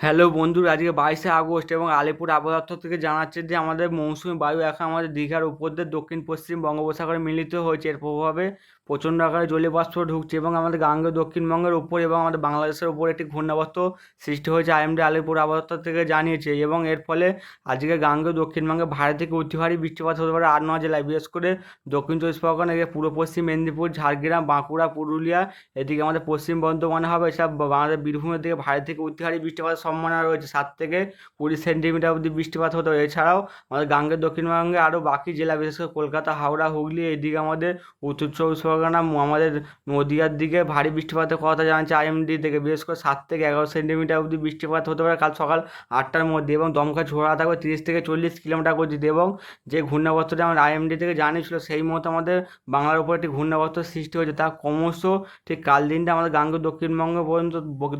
Hello বন্ধুরা, আজকে বাইশে আগস্ট এবং আলিপুর আবহাওয়া থেকে জানাচ্ছে যে আমাদের মৌসুমি বায়ু এখন আমাদের দীঘার উপর দিয়ে দক্ষিণ পশ্চিম বঙ্গোপসাগরে মিলিত হয়েছে। এর প্রভাবে প্রচণ্ড আকারে জলীয় বাষ্প ঢুকছে এবং আমাদের গাঙ্গে দক্ষিণবঙ্গের উপর এবং আমাদের বাংলাদেশের উপর একটি ঘূর্ণাবর্ত সৃষ্টি হয়েছে আইএমডি আলিপুর আবহাওয়া থেকে জানিয়েছে। এবং এর ফলে আজকে গাঙ্গে দক্ষিণবঙ্গে ভারী থেকে অতি ভারী বৃষ্টিপাত হতে পারে আট নয় জেলায়। বিশেষ করে দক্ষিণ চব্বিশ পরগনা, এদিকে পূর্ব পশ্চিম মেদিনীপুর, ঝাড়গ্রাম, বাঁকুড়া, পুরুলিয়া, এদিকে আমাদের পশ্চিম বর্ধমানে হবে। এসব আমাদের বীরভূমের দিকে ভারী থেকে অতি ভারী বৃষ্টিপাতের সম্ভাবনা রয়েছে। সাত থেকে কুড়ি সেন্টিমিটার অবধি বৃষ্টিপাত হতে এছাড়াও আমাদের গাঙ্গের দক্ষিণবঙ্গে, আরও বাকি জেলা, বিশেষ করে কলকাতা, হাওড়া, হুগলি, এদিকে আমাদের উত্তর চব্বিশ পরগনা আমাদের নদিয়ার দিকে ভারী বৃষ্টিপাতের কথা জানাচ্ছে আইএমডি থেকে। বিশেষ করে সাত থেকে এগারো সেন্টিমিটার অবধি বৃষ্টিপাত হতে পারে কাল সকাল আটটার মধ্যে এবং দমকা ঝোড়া থাকবে তিরিশ থেকে চল্লিশ কিলোমিটার গতিতে এবং যে ঘূর্ণাবর্তটা আমার আইএমডি থেকে জানিয়েছিল সেই মতো আমাদের বাংলার উপর একটি ঘূর্ণাবর্ত সৃষ্টি হয়েছে। তা ক্রমশ ঠিক কাল দিনটা আমাদের গাঙ্গ, দক্ষিণবঙ্গ পর্যন্ত,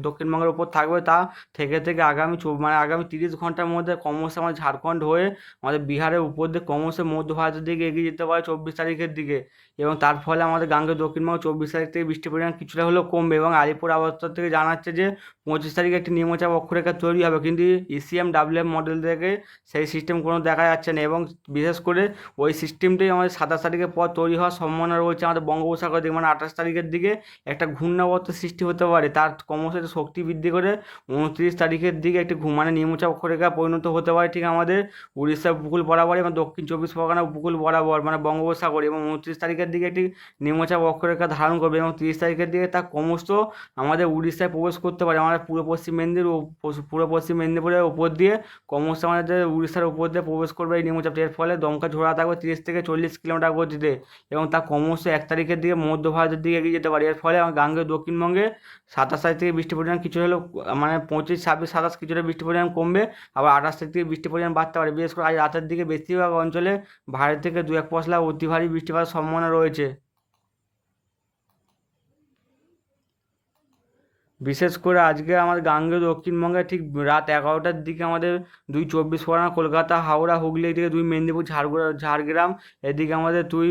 দক্ষিণবঙ্গের উপর থাকবে তা থেকে থেকে আগামী মানে আগামী তিরিশ ঘণ্টার মধ্যে ক্রমশ আমাদের ঝাড়খণ্ড হয়ে আমাদের বিহারের উপর দিয়ে ক্রমশ মধ্য ভারতের দিকে এগিয়ে যেতে পারে চব্বিশ তারিখের দিকে। এবং তার ফলে আমাদের গাঙ্গে দক্ষিণবঙ্গ চব্বিশ তারিখ থেকে বৃষ্টির পরিমাণ কিছুটা হলেও কমবে এবং আলিপুর আবহাওয়া থেকে জানাচ্ছে যে পঁচিশ তারিখে একটি নিম্নচাপ অক্ষরেখা তৈরি হবে। কিন্তু ইসিএম ডাব্লিউএম মডেল থেকে সেই সিস্টেম কোনো দেখা যাচ্ছে না এবং বিশেষ করে ওই সিস্টেমটাই আমাদের সাতাশ তারিখের পর তৈরি হওয়ার সম্ভাবনা রয়েছে আমাদের বঙ্গোপসাগর দিকে। মানে আঠাশ তারিখের দিকে একটা ঘূর্ণাবর্ত সৃষ্টি হতে পারে। তার ক্রমশ শক্তি বৃদ্ধি করে উনত্রিশ তারিখের দিকে একটি ঘু- মানে নিম্নচাপ অক্ষরেখা পরিণত হতে পারে, ঠিক আমাদের উড়িষ্যা উপকূল বরাবর এবং দক্ষিণ চব্বিশ পরগনা উপকূল বরাবর মানে বঙ্গোপসাগর এবং উনত্রিশ তারিখের দিকে একটি নিম্নচাপ অক্ষরেখা ধারণ করবে এবং তিরিশ তারিখের দিকে তা ক্রমশ আমাদের উড়িষ্যায় প্রবেশ করতে পারে। আমাদের পূর্ব পশ্চিম মেদিনীপুর পূর্ব পশ্চিম মেদিনীপুরের উপর দিয়ে ক্রমশ আমাদের উড়িষ্যার উপর দিয়ে প্রবেশ করবে এই নিম্নচাপটি এর ফলে দমকা ঝোড়া থাকবে তিরিশ থেকে চল্লিশ কিলোমিটার গতিতে এবং তা ক্রমশ এক তারিখের দিকে মধ্য ভারতের দিকে এগিয়ে যেতে পারে। এর ফলে আমার গাঙ্গেয় দক্ষিণবঙ্গে সাতাশ তারিখ থেকে বৃষ্টির পরিমাণ কিছু হলেও মানে পঁচিশ, ছাব্বিশ, সাতাশ কিছুটা বৃষ্টির পরিমাণ কমবে, আবার আঠাশ তারিখ থেকে বৃষ্টির পরিমাণ বাড়তে পারে। বিশেষ করে আজ রাতের দিকে বেশিরভাগ অঞ্চলে ভারী থেকে দু এক পশলা অতি ভারী বৃষ্টিপাতের সম্ভাবনা রয়েছে। বিশেষ করে আজকে আমাদের গাঙ্গে দক্ষিণবঙ্গে ঠিক রাত এগারোটার দিকে আমাদের দুই চব্বিশ পরগনা, কলকাতা, হাওড়া, হুগলি, এদিকে দুই মেদিনীপুর ঝাড়গ্রাম ঝাড়গ্রাম, এদিকে আমাদের দুই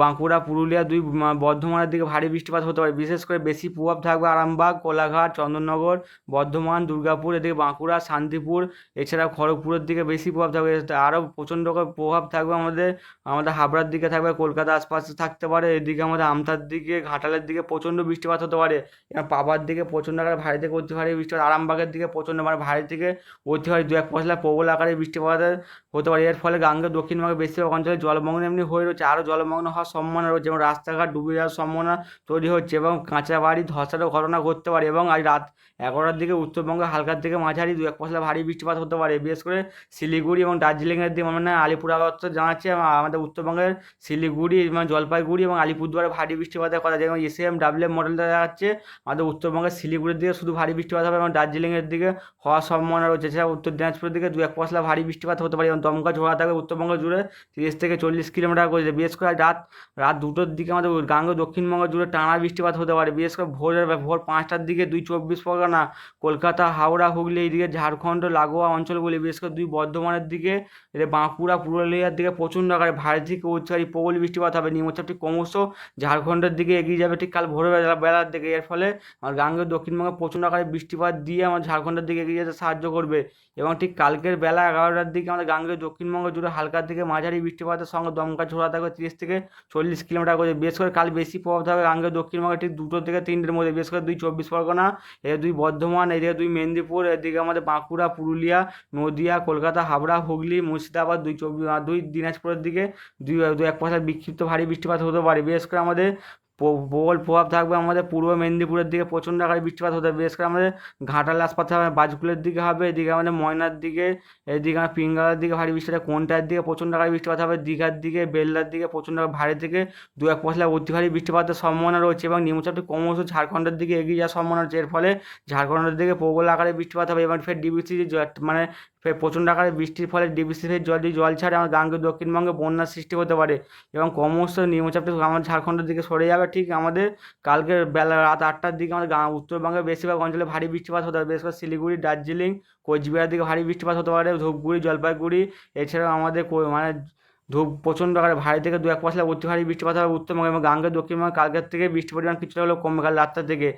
বাঁকুড়া, পুরুলিয়া দুই বর্ধমানের দিকে ভারী বৃষ্টিপাত হতে পারে। বিশেষ করে বেশি প্রভাব থাকবে আরামবাগ, কোলাঘাট, চন্দননগর, বর্ধমান, দুর্গাপুর, এদিকে বাঁকুড়া, শান্তিপুর, এছাড়া খড়গপুরের দিকে বেশি প্রভাব থাকবে। আরও প্রচণ্ড প্রভাব থাকবে আমাদের আমাদের হাবড়ার দিকে থাকবে, কলকাতা আশপাশে থাকতে পারে। এদিকে আমাদের আমতার দিকে, ঘাটালের দিকে প্রচণ্ড বৃষ্টিপাত হতে পারে। পাবার দিকে প্রচণ্ড আকারে ভারী থেকে অতি ভারী বৃষ্টিপাত, আরামবাগের দিকে প্রচণ্ড মানে ভারী থেকে অতি ভারী দু এক পশলা প্রবল আকারে বৃষ্টিপাত হতে পারে। এর ফলে গাঙ্গে দক্ষিণবঙ্গের বেশিরভাগ অঞ্চলে জলমগ্ন এমনি হয়ে রয়েছে। আরও জলমগ্ন হওয়ার সম্ভাবনা রয়েছে এবং রাস্তাঘাট ডুবে যাওয়ার সম্ভাবনা তৈরি হচ্ছে এবং কাঁচা বাড়ি ধসারও ঘটনা ঘটতে পারে এবং আজ রাত এগারোটার দিকে উত্তরবঙ্গে হালকার দিকে মাঝারি দু এক পশলা ভারী বৃষ্টিপাত হতে পারে। বিশেষ করে শিলিগুড়ি এবং দার্জিলিংয়ের দিকে মানে আলিপুর আবহাওয়া জানাচ্ছে আমাদের উত্তরবঙ্গের শিলিগুড়ি এবং জলপাইগুড়ি এবং আলিপুরদুয়ারে ভারী বৃষ্টিপাতের কথা যেমন এসএম ডাব্লিউ মডেল দেখা যাচ্ছে আমাদের উত্তরবঙ্গের শিলিগুড়ির দিকে শুধু ভারী বৃষ্টিপাত হবে এবং দার্জিলিংয়ের দিকে হওয়ার সম্ভাবনা রয়েছে। এছাড়া উত্তর দিনাজপুরের দিকে দু এক পশলা ভারী বৃষ্টিপাত হতে পারে এবং দমকা ঝোড়া থাকবে উত্তরবঙ্গ জুড়ে তিরিশ থেকে চল্লিশ কিলোমিটার করে বিশেষ করে আজ রাত রাত দুটোর দিকে আমাদের গাঙ্গ দক্ষিণবঙ্গ জুড়ে টানা বৃষ্টিপাত হতে পারে। বিশেষ করে ভোরের ভোর পাঁচটার দিকে দুই চব্বিশ পরগনা, কলকাতা, হাওড়া, হুগলি, এইদিকে ঝাড়খণ্ড, লাগোয়া অঞ্চলগুলি, বিশেষ করে দুই বর্ধমানের দিকে এদের বাঁকুড়া, পুরুলিয়ার দিকে প্রচণ্ড আকারে ভারী থেকে উচ্চারি প্রবল বৃষ্টিপাত হবে। নিম্নচাপটি ক্রমশ ঝাড়খণ্ডের দিকে এগিয়ে যাবে ঠিক কাল ভোরবেলা বেলার দিকে। এর ফলে আমার গাঙ্গের দক্ষিণবঙ্গে প্রচণ্ড আকারে বৃষ্টিপাত দিয়ে আমার ঝাড়খণ্ডের দিকে এগিয়ে যেতে সাহায্য করবে এবং ঠিক কালকের বেলা এগারোটার দিকে আমাদের গাঙ্গের দক্ষিণবঙ্গ জুড়ে হালকার দিকে মাঝারি বৃষ্টিপাতের সঙ্গে দমকা ঝোড়া থাকবে তিরিশ থেকে চল্লিশ কিলোমিটার করে বেশ করে কাল বেশি প্রভাব থাকবে গাঙ্গে দক্ষিণবঙ্গে ঠিক দুটো থেকে তিনটের মধ্যে বেশ করে দুই চব্বিশ পরগনা, এদিকে দুই বর্ধমান, এদিকে দুই মেদিনীপুর, এদিকে আমাদের বাঁকুড়া, পুরুলিয়া, নদিয়া, কলকাতা, হাবড়া, হুগলি, মুর্শিদাবাদ, দুই চব্বিশ, দুই দিনাজপুরের দিকে দুই, দু এক পয়সা বিক্ষিপ্ত ভারী বৃষ্টিপাত হতে পারে। বিশেষ করে আমাদের প্রবল প্রভাব থাকবে আমাদের পূর্ব মেদিনীপুরের দিকে, প্রচণ্ড আকারে বৃষ্টিপাত হতে হবে বিশেষ করে আমাদের ঘাটাল আশপাশে হবে বাজকুলের দিকে হবে, এদিকে আমাদের ময়নার দিকে, এদিকে আমার পিঙ্গালার দিকে ভারী বৃষ্টিপাত কোনটার দিকে প্রচণ্ড আকারে বৃষ্টিপাত হবে, দীঘার দিকে বেলদার দিকে প্রচণ্ড ভারী থেকে দু এক পশলা অতি ভারী বৃষ্টিপাতের সম্ভাবনা রয়েছে এবং নিম্নচাপটি ক্রমশ ঝাড়খণ্ডের দিকে এগিয়ে যাওয়ার সম্ভাবনা রয়েছে। এর ফলে ঝাড়খণ্ডের দিকে প্রবল আকারে বৃষ্টিপাত হবে এবং ফের ডিবিসি মানে ফের প্রচণ্ড আকারে বৃষ্টির ফলে ডিবিসি ফের জল দিয়ে জল ছাড়ে আমার গাঙ্গে দক্ষিণবঙ্গে বন্যার সৃষ্টি হতে পারে এবং ক্রমশ নিম্নচাপটি আমাদের ঝাড়খণ্ডের দিকে সরে যাবে ঠিক আমাদের কালকে বেলা রাত আটটার দিকে আমাদের উত্তরবঙ্গে বেশিরভাগ অঞ্চলে ভারী বৃষ্টিপাত হতে পারে। বিশেষ করে শিলিগুড়ি, দার্জিলিং কোচবিহার দিকে ভারী বৃষ্টিপাত হতে পারে। ধূপগুড়ি, জলপাইগুড়ি, এছাড়াও আমাদের মানে ধূপ প্রচণ্ড আকারে ভারী থেকে দু এক পশলা অতি ভারী বৃষ্টিপাত হবে উত্তরবঙ্গে এবং গাঙ্গের দক্ষিণবঙ্গে কালকের থেকে বৃষ্টির পরিমাণ কিছুটা হলেও কমবে। কাল রাতটা থেকে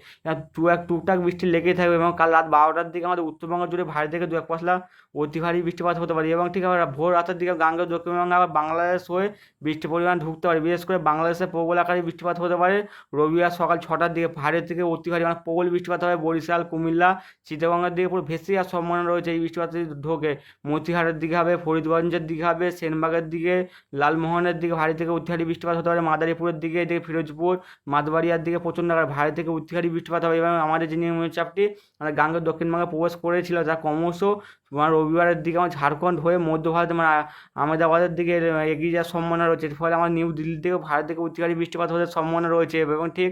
টু এক টুকটাক বৃষ্টি লেগেই থাকবে এবং কাল রাত বারোটার দিকে আমাদের উত্তরবঙ্গ জুড়ে ভারী থেকে দু এক পশলা অতি ভারী বৃষ্টিপাত হতে পারে। এবং ঠিক আবার ভোর রাতের দিকে গাঙ্গের দক্ষিণবঙ্গে আবার বাংলাদেশ হয়ে বৃষ্টির পরিমাণ ঢুকতে পারে। বিশেষ করে বাংলাদেশে প্রবল আকারে বৃষ্টিপাত হতে পারে। রবিবার সকাল ছটার দিকে ভারী থেকে অতি ভারী মানে প্রবল বৃষ্টিপাত হবে বরিশাল, কুমিল্লা, চিটাগঙ্গের দিকে পুরো ভেসে আর সম্ভাবনা রয়েছে এই বৃষ্টিপাত ঢোকে। মতিহারের দিকে হবে, ফরিদগঞ্জের দিকে হবে, সেনবাগের দিকে লালমোহনের দিকে ভারী থেকে অতি ভারী বৃষ্টিপাত হতে পারে। মাদারীপুরের দিকে এদিকে ফিরোজপুর মাতবাড়িয়ার দিকে প্রচণ্ড আকারে ভারী থেকে অতি ভারী বৃষ্টিপাত হবে এবং আমাদের যে নিম্নচাপটি মানে গাঙ্গের দক্ষিণবঙ্গে প্রবেশ করেছিল, যা ক্রমশ মানে রবিবারের দিকে আমার ঝাড়খণ্ড হয়ে মধ্য ভারতে মানে আহমেদাবাদের দিকে এগিয়ে যাওয়ার সম্ভাবনা রয়েছে। ফলে আমার নিউ দিল্লি থেকে ভারত থেকে অতিকারী বৃষ্টিপাত হওয়ার সম্ভাবনা রয়েছে এবং ঠিক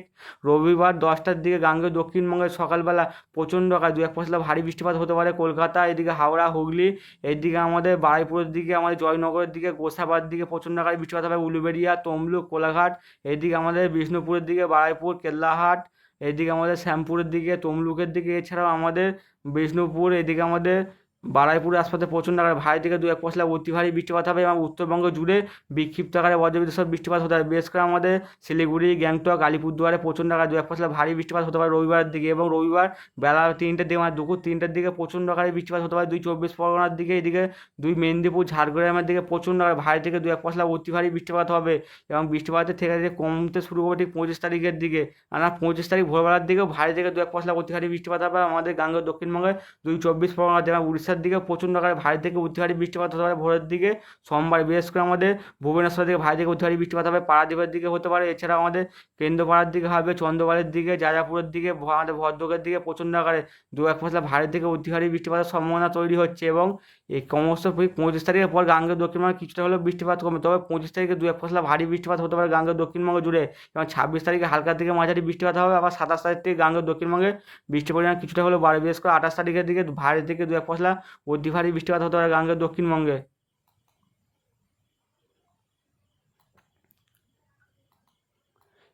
রবিবার দশটার দিকে গাঙ্গেয় দক্ষিণবঙ্গের সকালবেলা প্রচণ্ড আকার, দু এক পশলা ভারী বৃষ্টিপাত হতে পারে। কলকাতা, এদিকে হাওড়া, হুগলি, এদিকে আমাদের বারুইপুরের দিকে, আমাদের জয়নগরের দিকে গোসাবার দিকে প্রচণ্ড আকারে বৃষ্টিপাত হবে, উলুবেড়িয়া, তমলুক, কোলাঘাট, এদিকে আমাদের বিষ্ণুপুরের দিকে বারাইপুর, কেল্লাহাট, এদিকে আমাদের শ্যামপুরের দিকে, তমলুকের দিকে, এছাড়াও আমাদের বিষ্ণুপুর, এদিকে আমাদের বারুইপুরের আশপাশে প্রচণ্ড আকারে, ভারী থেকে দু এক পশলা অতি ভারী বৃষ্টিপাত হবে এবং উত্তরবঙ্গ জুড়ে বিক্ষিপ্ত আকারে বজ্রবিদ্যুৎ সব বৃষ্টিপাত হতে পারে। বিশেষ করে আমাদের শিলিগুড়ি, গ্যাংটক, আলিপুরদুয়ারে প্রচণ্ড আকারে দু এক পশলা ভারী বৃষ্টিপাত হতে পারে রবিবারের দিকে এবং রবিবার বেলা তিনটের দিকে মানে দুপুর তিনটের দিকে প্রচণ্ড আকারে বৃষ্টিপাত হতে পারে। দুই চব্বিশ পরগনার দিকে, এদিকে দুই মেদিনীপুর, ঝাড়গ্রামের দিকে প্রচণ্ড আকারে ভারী থেকে দু এক পশলা অতি ভারী বৃষ্টিপাত হবে এবং বৃষ্টিপাতের থেকে থেকে কমতে শুরু করবে ঠিক পঁচিশ তারিখের দিকে। আর পঁচিশ তারিখ ভোরবেলার দিকেও ভারী থেকে দু এক পশলা অতি ভারী বৃষ্টিপাত হবে। আমাদের গাঙ্গেয় দক্ষিণবঙ্গে দুই চব্বিশ পরগনা এবং উড়িষ্যার দিকে প্রচণ্ড আকারে ভারী থেকে অতি ভারী বৃষ্টিপাত হতে পারে ভোরের দিকে, সোমবার বিশেষ করে আমাদের ভুবনেশ্বর দিকে ভারী থেকে অতি ভারী বৃষ্টিপাত হবে পারাদ্বীপের দিকে হতে পারে, এছাড়াও আমাদের কেন্দ্রপাড়ার দিকে হবে, চন্দ্রপাড়ের দিকে যাজাপুরের দিকে আমাদের ভদ্রকের দিকে প্রচণ্ড আকারে দু এক পশলা ভারী থেকে অতি ভারী বৃষ্টিপাতের সম্ভাবনা তৈরি হচ্ছে এবং এই ক্রমশ পঁচিশ তারিখের পর গাঙ্গের দক্ষিণবঙ্গে কিছুটা হলেও বৃষ্টিপাত কমবে, তবে পঁচিশ তারিখে দু এক পশলা ভারী বৃষ্টিপাত হতে পারে গাঙ্গের দক্ষিণবঙ্গ জুড়ে এবং ছাব্বিশ তারিখে হালকা থেকে মাঝারি বৃষ্টিপাত হবে, আবার সাতাশ তারিখ থেকে গাঙ্গের দক্ষিণবঙ্গে বৃষ্টির পরিমাণ কিছুটা হলেও বাড়বে, বিশেষ করে আঠাশ তারিখের দিকে ভারী থেকে দু এক পশলা অতি ভারী বৃষ্টিপাত হতে পারে গাঙ্গের দক্ষিণবঙ্গে।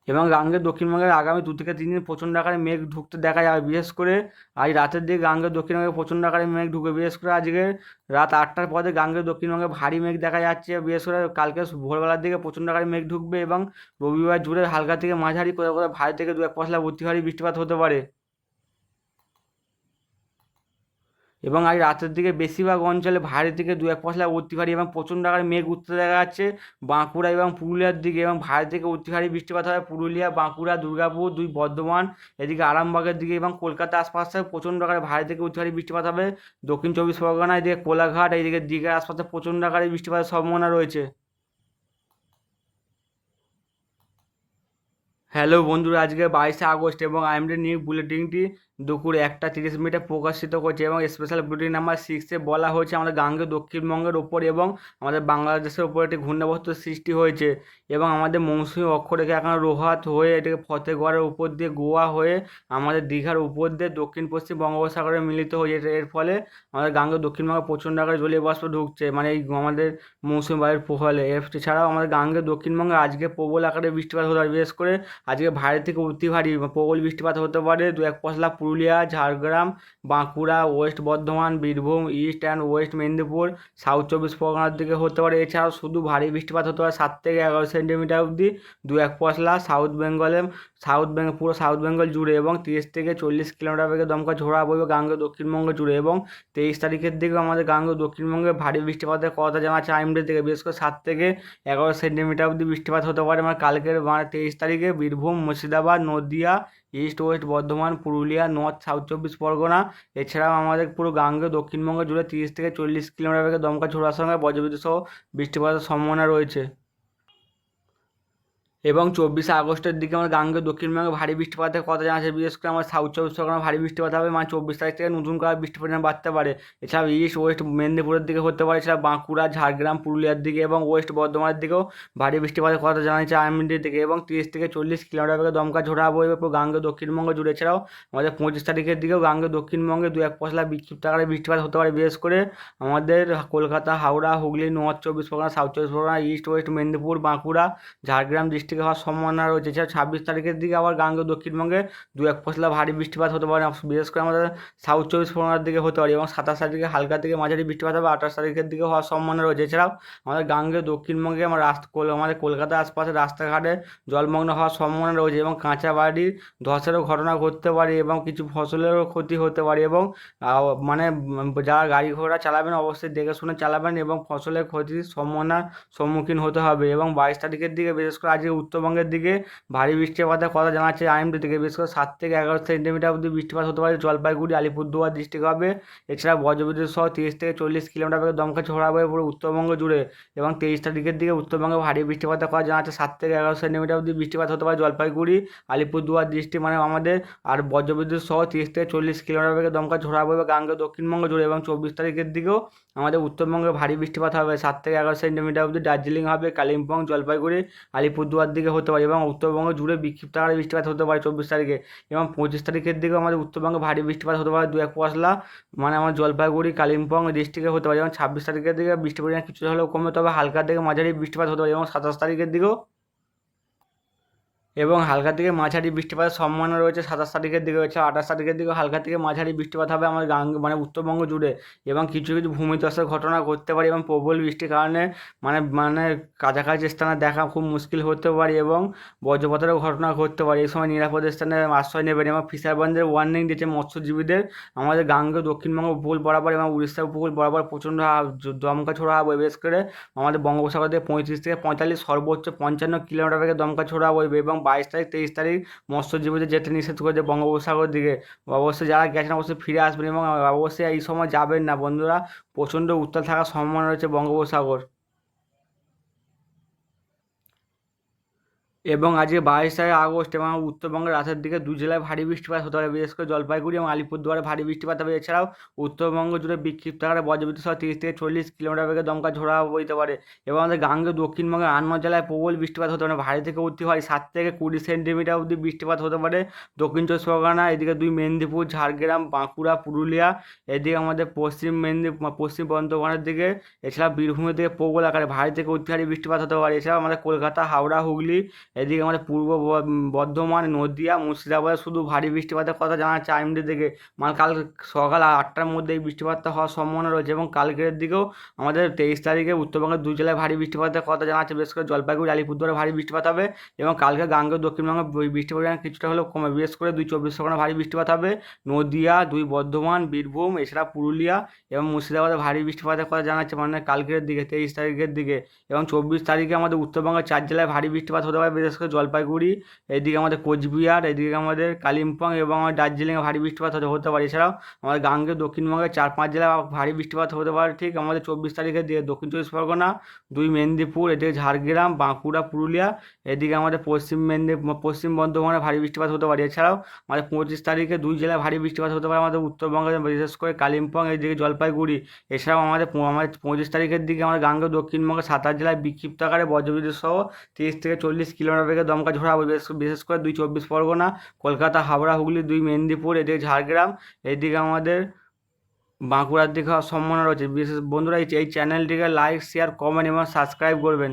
এবং গাঙ্গের দক্ষিণবঙ্গের আগামী দু থেকে তিন দিন প্রচণ্ড আকারে মেঘ ঢুকতে দেখা যাবে। বিশেষ করে আজ রাতের দিকে গাঙ্গের দক্ষিণবঙ্গে প্রচণ্ড আকারে মেঘ ঢুকে বিশেষ করে আজকে রাত আটটার পরে গাঙ্গের দক্ষিণবঙ্গে ভারী মেঘ দেখা যাচ্ছে। বিশেষ করে কালকে ভোরবেলার দিকে প্রচণ্ড আকারে মেঘ ঢুকবে এবং রবিবার জুড়ে হালকা থেকে মাঝারি করে করে ভারী থেকে দু এক পশলা অতি ভারী বৃষ্টিপাত হতে পারে। এবং আজ রাতের দিকে বেশিরভাগ অঞ্চলে ভারী থেকে দু এক পশলা অতি ভারী এবং প্রচণ্ড আকারে মেঘ উঠতে দেখা যাচ্ছে বাঁকুড়া এবং পুরুলিয়ার দিকে এবং ভারী থেকে অতি ভারী বৃষ্টিপাত হবে পুরুলিয়া, বাঁকুড়া, দুর্গাপুর, দুই বর্ধমান, এদিকে আরামবাগের দিকে এবং কলকাতা আশপাশে প্রচণ্ড আকারে ভারী থেকে অতি ভারী বৃষ্টিপাত হবে। দক্ষিণ চব্বিশ পরগনা, এদিকে কোলাঘাট, এদিকে দীঘার আশপাশে প্রচণ্ড আকারে বৃষ্টিপাতের সম্ভাবনা রয়েছে। হ্যালো বন্ধুরা, আজকে বাইশে আগস্ট এবং আইএমডি নিউজ বুলেটিনটি দুপুর একটা তিরিশ মিনিটে প্রকাশিত করছে এবং স্পেশাল বুলেটিন নাম্বার সিক্সে বলা হয়েছে আমাদের গাঙ্গে দক্ষিণবঙ্গের ওপর এবং আমাদের বাংলাদেশের ওপর একটি ঘূর্ণাবর্ত সৃষ্টি হয়েছে এবং আমাদের মৌসুমী অক্ষরেখা এখন রোহাত হয়ে এটাকে ফতেগড়ের উপর দিয়ে গোয়া হয়ে আমাদের দীঘার উপর দিয়ে দক্ষিণ পশ্চিম বঙ্গোপসাগরে মিলিত হয়েছে এর ফলে আমাদের গাঙ্গে দক্ষিণবঙ্গে প্রচণ্ড আকারে জলীয় বাষ্প ঢুকছে মানে এই আমাদের মৌসুমী বায়ুর ফলে এছাড়াও আমাদের গাঙ্গে দক্ষিণবঙ্গে আজকে প্রবল আকারে বৃষ্টিপাত হতে বিশেষ করে আজকে ভারী থেকে অতি ভারী প্রবল বৃষ্টিপাত হতে পারে। দু এক পশলা Purulia, Jhargram, Bankura, west Bardhaman, Birbhum, east and west Medinipur, south চব্বিশ পরগনার দিকে হতে পারে। এছাড়াও শুধু ভারী বৃষ্টিপাত হতে পারে সাত থেকে এগারো সেন্টিমিটার অবধি। দু এক পশলা সাউথ বেঙ্গলে সাউথ বেঙ্গল পুরো সাউথ বেঙ্গল জুড়ে এবং তিরিশ থেকে চল্লিশ কিলোমিটার বেগে দমকা ঝোড়া বইবে গাঙ্গে দক্ষিণবঙ্গ জুড়ে এবং তেইশ তারিখের দিকে আমাদের গাঙ্গে দক্ষিণবঙ্গে ভারী বৃষ্টিপাতের কথা জানাচ্ছে আইএমডি থেকে বিশেষ করে সাত থেকে এগারো সেন্টিমিটার অবধি বৃষ্টিপাত হতে পারে। মানে কালকের মানে তেইশ তারিখে Birbhum, Murshidabad, Nadia, east west Bardhaman, Purulia, north south চব্বিশ পরগনা, এছাড়াও আমাদের পুরো গাঙ্গে দক্ষিণবঙ্গ জুড়ে তিরিশ থেকে চল্লিশ কিলোমিটার বেগে দমকা ঝোড়ার সঙ্গে বজ্রবিদ্যুৎ সহ বৃষ্টিপাতের সম্ভাবনা রয়েছে। এবং চব্বিশে আগস্টের দিকে আমার গাঙ্গে দক্ষিণবঙ্গে ভারী বৃষ্টিপাতের কথা জানাচ্ছে বিশেষ করে আমার সাউথ চব্বিশ পরগনা ভারী বৃষ্টিপাত হবে মানে চব্বিশ তারিখ থেকে নতুন করে বৃষ্টির পরিমাণ বাড়তে পারে। এছাড়াও ইস্ট ওয়েস্ট মেদিনীপুরের দিকে হতে পারে, এছাড়া বাঁকুড়া, ঝাড়গ্রাম, পুরুলিয়ার দিকে এবং ওয়েস্ট বর্ধমানের দিকেও ভারী বৃষ্টিপাতের কথা জানা জানাচ্ছে আইএমডি থেকে এবং তিরিশ থেকে চল্লিশ কিলোমিটার বেগে দমকা ঝোড়া বইবে পুরো গাঙ্গে দক্ষিণবঙ্গ জুড়ে। এছাড়াও আমাদের পঁচিশ তারিখের দিকেও গাঙ্গে দক্ষিণবঙ্গে দু এক পশলা বিক্ষিপ্ত আকারে বৃষ্টিপাত হতে পারে, বিশেষ করে আমাদের কলকাতা, হাওড়া, হুগলি নর্থ চব্বিশ পরগনা সাউথ চব্বিশ Pargana east west Medinipur, Bankura, Jhargram district ডিস্ট্রিক্টে হওয়ার সম্ভাবনা রয়েছে। এছাড়া ছাব্বিশ তারিখের দিকে আবার গাঙ্গে দক্ষিণবঙ্গে দু এক পশলা ভারী বৃষ্টিপাত হতে পারে। বিশেষ করে আমাদের সাউথ চব্বিশ পরগনার দিকে হতে পারে এবং সাতাশ তারিখে হালকা থেকে মাঝারি বৃষ্টিপাত হবে। আঠাশ তারিখের দিকে হওয়ার সম্ভাবনা রয়েছে। এছাড়াও আমাদের গাঙ্গে দক্ষিণবঙ্গে আমার রাস্তা আমাদের কলকাতার আশপাশে রাস্তাঘাটে জলমগ্ন হওয়ার সম্ভাবনা রয়েছে এবং কাঁচা বাড়ির ধসেরও ঘটনা ঘটতে পারে এবং কিছু ফসলেরও ক্ষতি হতে পারে এবং মানে যারা গাড়ি ঘোড়া চালাবেন অবশ্যই দেখে শুনে চালাবেন এবং ফসলের ক্ষতির সম্ভাবনার সম্মুখীন হতে হবে। এবং বাইশ তারিখের দিকে বিশেষ করে আজকে উত্তরবঙ্গের দিকে ভারী বৃষ্টিপাতের কথা জানাচ্ছে আইএমডি থেকে। বিশেষ করে সাত থেকে এগারো সেন্টিমিটার অবধি বৃষ্টিপাত হতে পারে জলপাইগুড়ি, আলিপুরদুয়ার ডিস্ট্রিক্ট। হবে এছাড়া বজ্রবিদ্যুৎ সহ তিরিশ থেকে চল্লিশ কিলোমিটার বেগে দমকা ছড়াবে পুরো উত্তরবঙ্গ জুড়ে এবং তেইশ তারিখের দিকে উত্তরবঙ্গে ভারী বৃষ্টিপাতের কথা জানাচ্ছে সাত থেকে এগারো সেন্টিমিটার অবধি বৃষ্টিপাত হতে পারে জলপাইগুড়ি, আলিপুরদুয়ার ডিস্ট্রিক্ট মানে আমাদের। আর বজ্রবিদ্যুৎ সহ তিরিশ থেকে চল্লিশ কিলোমিটার বেগে দমকা ঝোড়াবে গাঙ্গে দক্ষিণবঙ্গ জুড়ে এবং চব্বিশ তারিখের দিকেও আমাদের উত্তরবঙ্গে ভারী বৃষ্টিপাত হবে। সাত থেকে এগারো সেন্টিমিটার অবধি দার্জিলিং হবে, কালিম্পং, জলপাইগুড়ি, আলিপুরদুয়ার দিকে হতে পারে এবং উত্তরবঙ্গ জুড়ে বিক্ষিপ্ত আকারে বৃষ্টিপাত হতে পারে চব্বিশ তারিখে এবং পঁচিশ তারিখের দিকেও আমাদের উত্তরবঙ্গে ভারী বৃষ্টিপাত হতে পারে দু এক পশলা মানে আমার জলপাইগুড়ি, কালিম্পং ডিস্ট্রিক্টে হতে পারে এবং ছাব্বিশ তারিখের দিকে বৃষ্টি পরিমাণ কিছুটা হলেও কমে তবে হালকার দিকে মাঝারি বৃষ্টিপাত হতে পারে এবং সাতাশ তারিখের দিকেও এবং হালকা থেকে মাঝারি বৃষ্টিপাতের সম্ভাবনা রয়েছে, সাতাশ তারিখের দিকে রয়েছে, আঠাশ তারিখের দিকে হালকা থেকে মাঝারি বৃষ্টিপাত হবে আমাদের গাঙ্গ মানে উত্তরবঙ্গ জুড়ে এবং কিছু কিছু ভূমিধসের ঘটনা ঘটতে পারে এবং প্রবল বৃষ্টির কারণে মানে মানে কাছাকাছি স্থানে দেখা খুব মুশকিল হতে পারে এবং বজ্রপাতেরও ঘটনা ঘটতে পারে। এই সময় নিরাপদ স্থানে আশ্রয় নেবেন এবং ফিশারম্যানদের ওয়ার্নিং দিয়েছে মৎস্যজীবীদের। আমাদের গাঙ্গ দক্ষিণবঙ্গ উপকূল বরাবর এবং উড়িষ্যা উপকূল বরাবর প্রচণ্ড দমকা ছোড়া হবে বিশেষ করে আমাদের বঙ্গোপসাগর থেকে পঁয়ত্রিশ থেকে পঁয়তাল্লিশ সর্বোচ্চ পঞ্চান্ন কিলোমিটার বেগে দমকা ছোড়া হবে এবং বাইশ তারিখ, তেইশ তারিখ মৎস্যজীবীদের যেতে নিষেধ করেছে বঙ্গোপসাগর দিকে। অবশ্যই যারা গেছেন অবশ্যই ফিরে আসবেন এবং অবশ্যই এই সময় যাবেন না। বন্ধুরা, প্রচণ্ড উত্তাল থাকার সম্ভাবনা রয়েছে বঙ্গোপসাগর। এবং আজকে বাইশ আগস্ট এবং উত্তরবঙ্গের রাতের দিকে দু জেলায় ভারী বৃষ্টিপাত হতে পারে, বিশেষ করে জলপাইগুড়ি এবং আলিপুরদুয়ারে ভারী বৃষ্টিপাত হবে। এছাড়াও উত্তরবঙ্গ জুড়ে বিক্ষিপ্ত আকারে বজ্রবিদ্যুৎ সহ তিরিশ থেকে চল্লিশ কিলোমিটার বেগে দমকা ঝোড়া বইতে পারে এবং আমাদের গাঙ্গে দক্ষিণবঙ্গের আনমা জেলায় প্রবল বৃষ্টিপাত হতে পারে, ভারী থেকে অতি ভারী সাত থেকে কুড়ি সেন্টিমিটার অবধি বৃষ্টিপাত হতে পারে। দক্ষিণ চব্বিশ পরগনা, এদিকে দুই মেদিনীপুর, ঝাড়গ্রাম, বাঁকুড়া, পুরুলিয়া, এদিকে আমাদের পশ্চিম মেদিনীপুর পশ্চিম বর্ধমানের দিকে এছাড়া বীরভূমের দিকে প্রবল আকারে ভারী থেকে অতি বৃষ্টিপাত হতে পারে। এছাড়াও আমাদের কলকাতা, হাওড়া, হুগলি এদিকে আমাদের পূর্ব বর্ধমান, নদিয়া, মুর্শিদাবাদে শুধু ভারী বৃষ্টিপাতের কথা জানাচ্ছে আইএমডি থেকে মানে কাল সকাল আটটার মধ্যে এই বৃষ্টিপাতটা হওয়ার সম্ভাবনা রয়েছে এবং কালকের দিকেও আমাদের তেইশ তারিখে উত্তরবঙ্গের দুই জেলায় ভারী বৃষ্টিপাতের কথা জানা জানাচ্ছে, বিশেষ করে জলপাইগুড়ি, আলিপুরদুয়ারে ভারী বৃষ্টিপাত হবে এবং কালকে গাঙ্গে দক্ষিণবঙ্গে বৃ- বৃষ্টির পরিমাণ কিছুটা হলেও কমে, বিশেষ করে দুই চব্বিশ পরগনা ভারী বৃষ্টিপাত হবে। নদিয়া, দুই বর্ধমান, বীরভূম, এছাড়া পুরুলিয়া এবং মুর্শিদাবাদে ভারী বৃষ্টিপাতের কথা জানাচ্ছে মানে কালকের দিকে, তেইশ তারিখের দিকে এবং চব্বিশ তারিখে আমাদের উত্তরবঙ্গের চার জেলায় ভারী বৃষ্টিপাত হতে পারে বিশেষ করে জলপাইগুড়ি, এদিকে আমাদের কোচবিহার, এদিকে আমাদের কালিম্পং এবং আমাদের দার্জিলিংয়ে ভারী বৃষ্টিপাত হতে হতে পারে। এছাড়াও আমাদের গাঙ্গে দক্ষিণবঙ্গের চার পাঁচ জেলায় ভারী বৃষ্টিপাত হতে পারে। ঠিক আমাদের চব্বিশ তারিখের দিকে দক্ষিণ চব্বিশ পরগনা, দুই মেদিনীপুর, এদিকে ঝাড়গ্রাম, বাঁকুড়া, পুরুলিয়া, এদিকে আমাদের পশ্চিম মেদিনীপুর, পশ্চিম বর্ধমানে ভারী বৃষ্টিপাত হতে পারে। এছাড়াও আমাদের পঁচিশ তারিখে দুই জেলায় ভারী বৃষ্টিপাত হতে পারে। আমাদের উত্তরবঙ্গে বিশেষ করে কালিম্পং, এদিকে জলপাইগুড়ি, এছাড়াও আমাদের আমাদের পঁচিশ তারিখের দিকে আমাদের গাঙ্গে, দক্ষিণবঙ্গে সাতাশ জেলায় বিক্ষিপ্ত আকারে বজ্রবিদ্যুৎ সহ তিরিশ থেকে চল্লিশ কিলোমিটার বেগে দমকা ঝোড়া বিশেষ করে দুই চব্বিশ পরগনা, কলকাতা হাওড়া হুগলি, দুই মেদিনীপুর, এদিকে ঝাড়গ্রাম, এদিকে আমাদের বাঁকুড়ার দিকে সম্ভাবনা রয়েছে। বিশেষ বন্ধুরা, এই চ্যানেলটিকে লাইক শেয়ার কমেন্ট এবং সাবস্ক্রাইব করবেন।